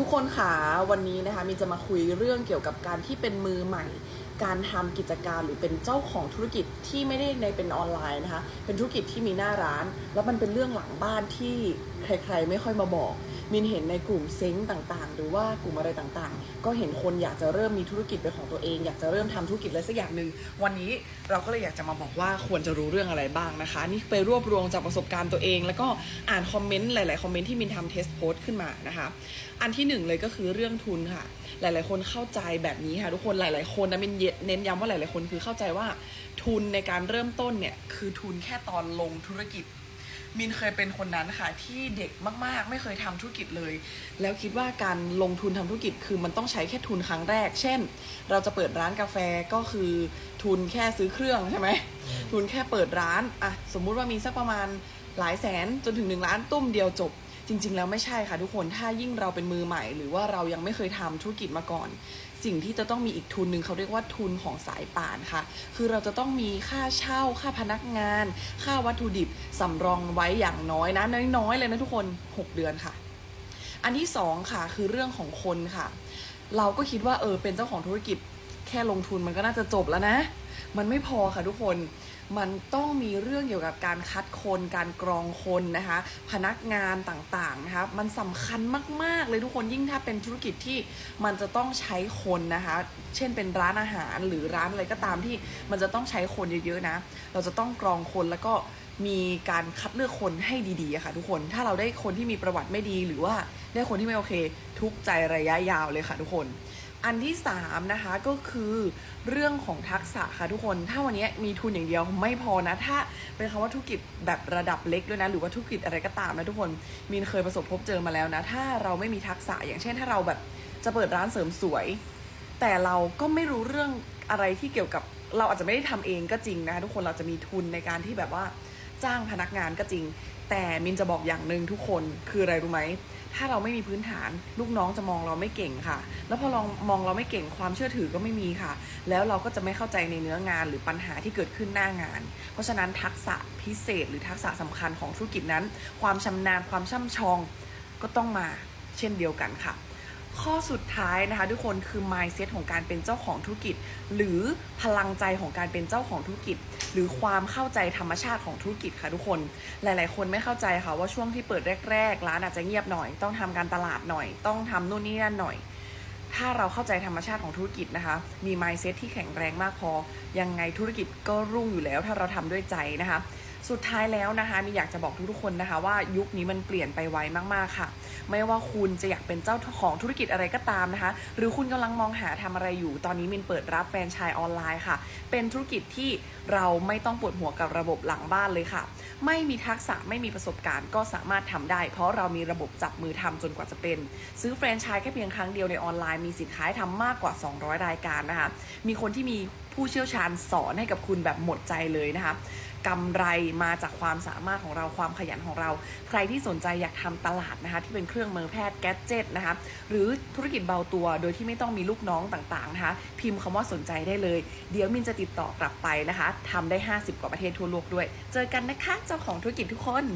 ทุกคนค่ะวันนี้นะคะมีจะมาคุยเรื่องเกี่ยวกับการที่เป็นมือใหม่ การทำกิจการหรือเป็นเจ้าของธุรกิจที่ไม่ได้ในเป็นออนไลน์นะคะเป็นธุรกิจที่มีหน้าร้าน แล้วมันเป็นเรื่องหลังบ้านที่ใคร ๆ ไม่ค่อยมาบอก มินเห็นในกลุ่มเซ้งต่างๆ หรือว่ากลุ่มอะไรต่างๆ ก็เห็นคนอยากจะเริ่มมีธุรกิจเป็นของตัวเอง อยากจะเริ่มทำธุรกิจอะไรสักอย่างหนึ่งวันนี้เราก็เลยอยากจะมาบอกว่าควรจะรู้เรื่องอะไรบ้างนะคะ นี่ไปรวบรวมจากประสบการณ์ตัวเอง แล้วก็อ่านคอมเมนต์หลายๆคอมเมนต์ที่มินทำเทสโพสต์ขึ้นมานะคะ อันที่หนึ่งเลยก็คือเรื่องทุนค่ะ หลาย ๆ คนเข้าใจแบบนี้ค่ะทุกคนหลาย ๆ คนนะมินเน้นย้ำว่าหลาย ๆ คนคือเข้าใจว่าทุนในการเริ่มต้นเนี่ยคือทุนแค่ตอนลงธุรกิจ มินเคยเป็นคนนั้นค่ะที่เด็กมาก ๆ ไม่เคยทำธุรกิจเลย แล้วคิดว่าการลงทุนทำธุรกิจคือมันต้องใช้แค่ทุนครั้งแรก เช่น เราจะเปิดร้านกาแฟก็คือทุนแค่ซื้อเครื่องใช่ไหมทุนแค่เปิดร้านอะสมมุติว่ามีสักประมาณหลายแสนจนถึงหนึ่งล้านตุ้มเดียวจบ จริง ๆ แล้วไม่ใช่ค่ะทุกคนถ้ายิ่งเราเป็นมือใหม่ หรือว่าเรายังไม่เคยทำธุรกิจมาก่อน สิ่งที่จะต้องมีอีกทุนหนึ่งเขาเรียกว่าทุนของสายป่านค่ะ คือเราจะต้องมีค่าเช่า ค่าพนักงาน ค่าวัตถุดิบสำรองไว้อย่างน้อยนะน้อยๆเลยนะทุกคน 6 เดือนค่ะ อันที่สองค่ะคือเรื่องของคนค่ะ เราก็คิดว่าเออเป็นเจ้าของธุรกิจแค่ลงทุนมันก็น่าจะจบแล้วนะ มันไม่พอค่ะทุกคน มันต้องมีเรื่องเกี่ยวกับการคัดคนการกรองคนนะคะ พนักงานต่างๆนะคะมันสำคัญมากๆเลยทุกคนยิ่งถ้าเป็นธุรกิจที่มันจะต้องใช้คนนะคะ เช่นเป็นร้านอาหารหรือร้านอะไรก็ตามที่มันจะต้องใช้คนเยอะๆนะ เราจะต้องกรองคนแล้วก็มีการคัดเลือกคนให้ดีๆะค่ะทุกคน ถ้าเราได้คนที่มีประวัติไม่ดีหรือว่าได้คนที่ไม่โอเค ทุกใจระยะยาวเลยค่ะทุกคน อันที่3นะคะก็คือเรื่องของทักษะค่ะทุกคน ถ้าวันนี้มีทุนอย่างเดียวไม่พอนะ ถ้าเป็นคำว่าธุรกิจแบบระดับเล็กด้วยนะ หรือว่าธุรกิจอะไรก็ตามนะทุกคนมีนเคยประสบพบเจอมาแล้วนะ ถ้าเราไม่มีทักษะอย่างเช่น ถ้าเราแบบจะเปิดร้านเสริมสวย แต่เราก็ไม่รู้เรื่องอะไรที่เกี่ยวกับเราอาจจะไม่ได้ทำเองก็จริงนะคะทุกคนเราจะมีทุนในการที่แบบว่า จ้างพนักงานก็จริง แต่มินจะบอกอย่างหนึ่งทุกคนคืออะไรรู้ไหมถ้าเราไม่มีพื้นฐานลูกน้องจะมองเราไม่เก่งค่ะ แล้วพอลองมองเราไม่เก่งความเชื่อถือก็ไม่มีค่ะ แล้วเราก็จะไม่เข้าใจในเนื้องานหรือปัญหาที่เกิดขึ้นหน้างาน เพราะฉะนั้นทักษะพิเศษ หรือทักษะสำคัญของธุรกิจนั้น ความชำนาญความช่ำชองก็ต้องมาเช่นเดียวกันค่ะ ข้อสุดท้ายนะคะทุกคนคือ mindset ของการเป็นเจ้าของธุรกิจ หรือพลังใจของการเป็นเจ้าของธุรกิจ หรือความเข้าใจธรรมชาติของธุรกิจค่ะทุกคน หลาย ๆ คนไม่เข้าใจค่ะว่าช่วงที่เปิดแรก ๆ ร้านอาจจะเงียบหน่อย ต้องทำการตลาดหน่อย ต้องทำนู่นนี่นั่นหน่อย ถ้าเราเข้าใจธรรมชาติของธุรกิจนะคะ มี mindset ที่แข็งแรงมากพอ ยังไงธุรกิจก็รุ่งอยู่แล้ว ถ้าเราทำด้วยใจนะคะ สุดท้ายแล้วนะคะมีอยากจะบอกทุกๆคนนะคะ ว่ายุคนี้มันเปลี่ยนไปไวมากๆค่ะ ไม่ว่าคุณจะอยากเป็นเจ้าของธุรกิจอะไรก็ตามนะคะ หรือคุณกำลังมองหาทำอะไรอยู่ ตอนนี้มินเปิดรับแฟรนไชส์ออนไลน์ค่ะ เป็นธุรกิจที่เราไม่ต้องปวดหัวกับระบบหลังบ้านเลยค่ะ ไม่มีทักษะไม่มีประสบการณ์ก็สามารถทำได้ เพราะเรามีระบบจับมือทำจนกว่าจะเป็น ซื้อแฟรนไชส์แค่เพียงครั้งเดียวในออนไลน์มีสินค้าให้ทำมากกว่า 200 รายการนะคะมีคนที่มีผู้เชี่ยวชาญสอนให้กับคุณแบบหมดใจเลยนะคะ กำไรมาจากความสามารถของเราความขยันของเรา ใครที่สนใจอยากทำตลาดนะคะที่เป็นเครื่องมือแพทย์แกดเจิตนะคะหรือธุรกิจเบาตัวโดยที่ไม่ต้องมีลูกน้องต่างๆนะคะพิมพ์คำว่าสนใจได้เลย เดี๋ยวมินจะติดต่อกลับไปนะคะทำได้ 50 กว่าประเทศทั่วโลกด้วย เจอกันนะคะ เจ้าของธุรกิจทุกคน